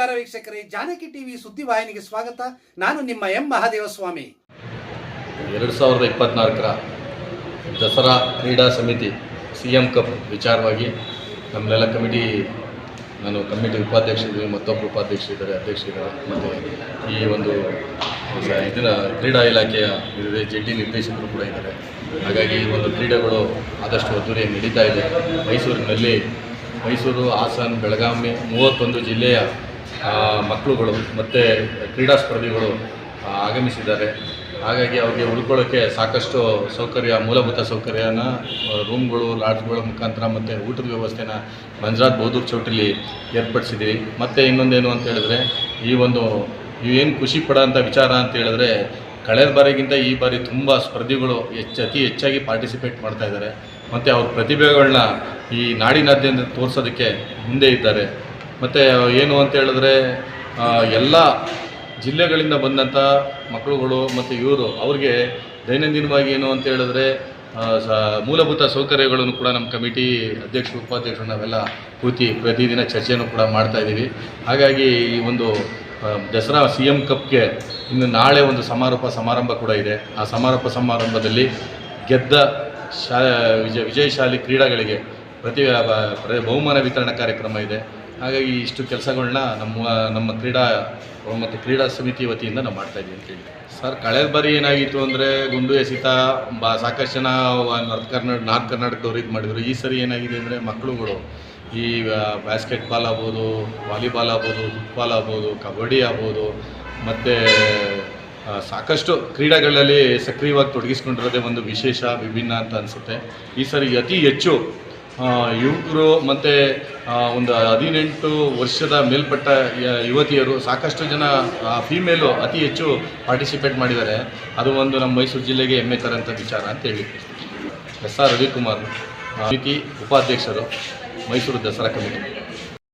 ನಮಸ್ಕಾರ ವೀಕ್ಷಕರೇ, ಜಾನಕಿ ಟಿವಿ ಸುದ್ದಿವಾಹಿನಿಗೆ ಸ್ವಾಗತ. ನಾನು ನಿಮ್ಮ ಎಂ ಮಹಾದೇವಸ್ವಾಮಿ. ಎರಡು ಸಾವಿರದ ಇಪ್ಪತ್ನಾಲ್ಕರ ದಸರಾ ಕ್ರೀಡಾ ಸಮಿತಿ ಸಿ ಎಂ ಕಪ್ ವಿಚಾರವಾಗಿ ನಮ್ಮನ್ನೆಲ್ಲ ಕಮಿಟಿ, ನಾನು ಕಮಿಟಿ ಉಪಾಧ್ಯಕ್ಷ ಇದ್ದೀನಿ ಮತ್ತೊಬ್ಬರು ಅಧ್ಯಕ್ಷ ಇದ್ದಾರೆ. ಮತ್ತು ಈ ಒಂದು ಇದರ ಕ್ರೀಡಾ ಇಲಾಖೆಯ ಜಂಟಿ ನಿರ್ದೇಶಕರು ಕೂಡ ಇದ್ದಾರೆ. ಹಾಗಾಗಿ ಈ ಒಂದು ಕ್ರೀಡೆಗಳು ಆದಷ್ಟು ಅದ್ದೂರಿಯಾಗಿ ನಡೀತಾ ಇದೆ. ಮೈಸೂರಿನಲ್ಲಿ ಮೈಸೂರು, ಹಾಸನ, ಬೆಳಗಾವಿ ಮೂವತ್ತೊಂದು ಜಿಲ್ಲೆಯ ಮಕ್ಕಳುಗಳು ಮತ್ತು ಕ್ರೀಡಾ ಸ್ಪರ್ಧಿಗಳು ಆಗಮಿಸಿದ್ದಾರೆ. ಹಾಗಾಗಿ ಅವ್ರಿಗೆ ಉಳ್ಕೊಳ್ಳೋಕ್ಕೆ ಸಾಕಷ್ಟು ಸೌಕರ್ಯ, ಮೂಲಭೂತ ಸೌಕರ್ಯನ ರೂಮ್ಗಳು ಲಾಡ್ಜ್ಗಳ ಮುಖಾಂತರ ಮತ್ತು ಊಟದ ವ್ಯವಸ್ಥೆನ ಮಂಜರಾತ್ ಬೌದ್ಧೂರ್ ಚೌಟಲ್ಲಿ ಏರ್ಪಡಿಸಿದ್ದೀವಿ. ಮತ್ತು ಇನ್ನೊಂದೇನು ಅಂತ ಹೇಳಿದ್ರೆ, ಈ ಒಂದು ಏನು ಖುಷಿ ಪಡೋಂಥ ವಿಚಾರ ಅಂತ ಹೇಳಿದ್ರೆ, ಕಳೆದ ಬಾರಿಗಿಂತ ಈ ಬಾರಿ ತುಂಬ ಸ್ಪರ್ಧಿಗಳು ಹೆಚ್ಚು, ಅತಿ ಹೆಚ್ಚಾಗಿ ಪಾರ್ಟಿಸಿಪೇಟ್ ಮಾಡ್ತಾ ಇದ್ದಾರೆ. ಮತ್ತು ಅವ್ರ ಪ್ರತಿಭೆಗಳನ್ನ ಈ ನಾಡಿನಾದ್ಯಂತ ತೋರಿಸೋದಕ್ಕೆ ಮುಂದೆ ಇದ್ದಾರೆ. ಮತ್ತು ಏನು ಅಂತ ಹೇಳಿದ್ರೆ ಎಲ್ಲ ಜಿಲ್ಲೆಗಳಿಂದ ಬಂದಂಥ ಮಕ್ಕಳುಗಳು ಮತ್ತು ಇವರು ಅವ್ರಿಗೆ ದೈನಂದಿನವಾಗಿ ಏನು ಅಂತ ಹೇಳಿದ್ರೆ ಸ, ಮೂಲಭೂತ ಸೌಕರ್ಯಗಳನ್ನು ಕೂಡ ನಮ್ಮ ಕಮಿಟಿ ಅಧ್ಯಕ್ಷರು, ಉಪಾಧ್ಯಕ್ಷರು ನಾವೆಲ್ಲ ಕೂತಿ ಪ್ರತಿದಿನ ಚರ್ಚೆಯನ್ನು ಕೂಡ ಮಾಡ್ತಾಯಿದ್ದೀವಿ ಹಾಗಾಗಿ ಈ ಒಂದು ದಸರಾ ಸಿ ಎಂ ಕಪ್ಗೆ ಇನ್ನು ನಾಳೆ ಒಂದು ಸಮಾರೋಪ, ಸಮಾರಂಭ ಕೂಡ ಇದೆ. ಆ ಸಮಾರೋಪ ಸಮಾರಂಭದಲ್ಲಿ ಗೆದ್ದ ಶಾ, ವಿಜಯ, ವಿಜಯಶಾಲಿ ಕ್ರೀಡಾಗಳಿಗೆ ಪ್ರತಿ ಬಹುಮಾನ ವಿತರಣಾ ಕಾರ್ಯಕ್ರಮ ಇದೆ. ಹಾಗಾಗಿ ಇಷ್ಟು ಕೆಲಸಗಳನ್ನ ನಮ್ಮ ನಮ್ಮ ಕ್ರೀಡಾ, ಮತ್ತು ಕ್ರೀಡಾ ಸಮಿತಿ ವತಿಯಿಂದ ನಾವು ಮಾಡ್ತಾ ಇದ್ದೀವಿ ಅಂತ ಹೇಳಿ. ಸರ್, ಕಳೆದ ಬಾರಿ ಏನಾಗಿತ್ತು ಅಂದರೆ ಗುಂಡು ಎಸಿತ, ಬಾ, ಸಾಕಷ್ಟು ಜನ ನಾರ್ತ್ ಕರ್ನಾಟಕ ನಾರ್ತ್ ಕರ್ನಾಟಕದವ್ರು ಇದು ಮಾಡಿದರು. ಈ ಸರಿ ಏನಾಗಿದೆ ಅಂದರೆ ಮಕ್ಕಳುಗಳು ಈ ಬ್ಯಾಸ್ಕೆಟ್ಬಾಲ್ ಆಗ್ಬೋದು ವಾಲಿಬಾಲ್ ಆಗ್ಬೋದು ಫುಟ್ಬಾಲ್ ಆಗ್ಬೋದು, ಕಬಡ್ಡಿ ಆಗ್ಬೋದು, ಮತ್ತು ಸಾಕಷ್ಟು ಕ್ರೀಡೆಗಳಲ್ಲಿ ಸಕ್ರಿಯವಾಗಿ ತೊಡಗಿಸ್ಕೊಂಡಿರೋದೇ ಒಂದು ವಿಶೇಷ, ವಿಭಿನ್ನ ಅಂತ ಅನಿಸುತ್ತೆ. ಈ ಸರಿ ಅತಿ ಹೆಚ್ಚು ಯುವಕರು ಮತ್ತು ಒಂದು ಹದಿನೆಂಟು ವರ್ಷದ ಮೇಲ್ಪಟ್ಟ ಯುವತಿಯರು ಸಾಕಷ್ಟು ಜನ ಫೀಮೇಲು ಅತಿ ಹೆಚ್ಚು ಪಾರ್ಟಿಸಿಪೇಟ್ ಮಾಡಿದ್ದಾರೆ. ಅದು ಒಂದು ನಮ್ಮ ಮೈಸೂರು ಜಿಲ್ಲೆಗೆ ಹೆಮ್ಮೆ ತರಂಥ ವಿಚಾರ ಅಂತ ಹೇಳಿ. ಎಸ್ ಆರ್ ರವಿಕುಮಾರ್ ಸಮಿತಿ ಉಪಾಧ್ಯಕ್ಷರು ಮೈಸೂರು ದಸರಾ ಕಮಿಟಿ.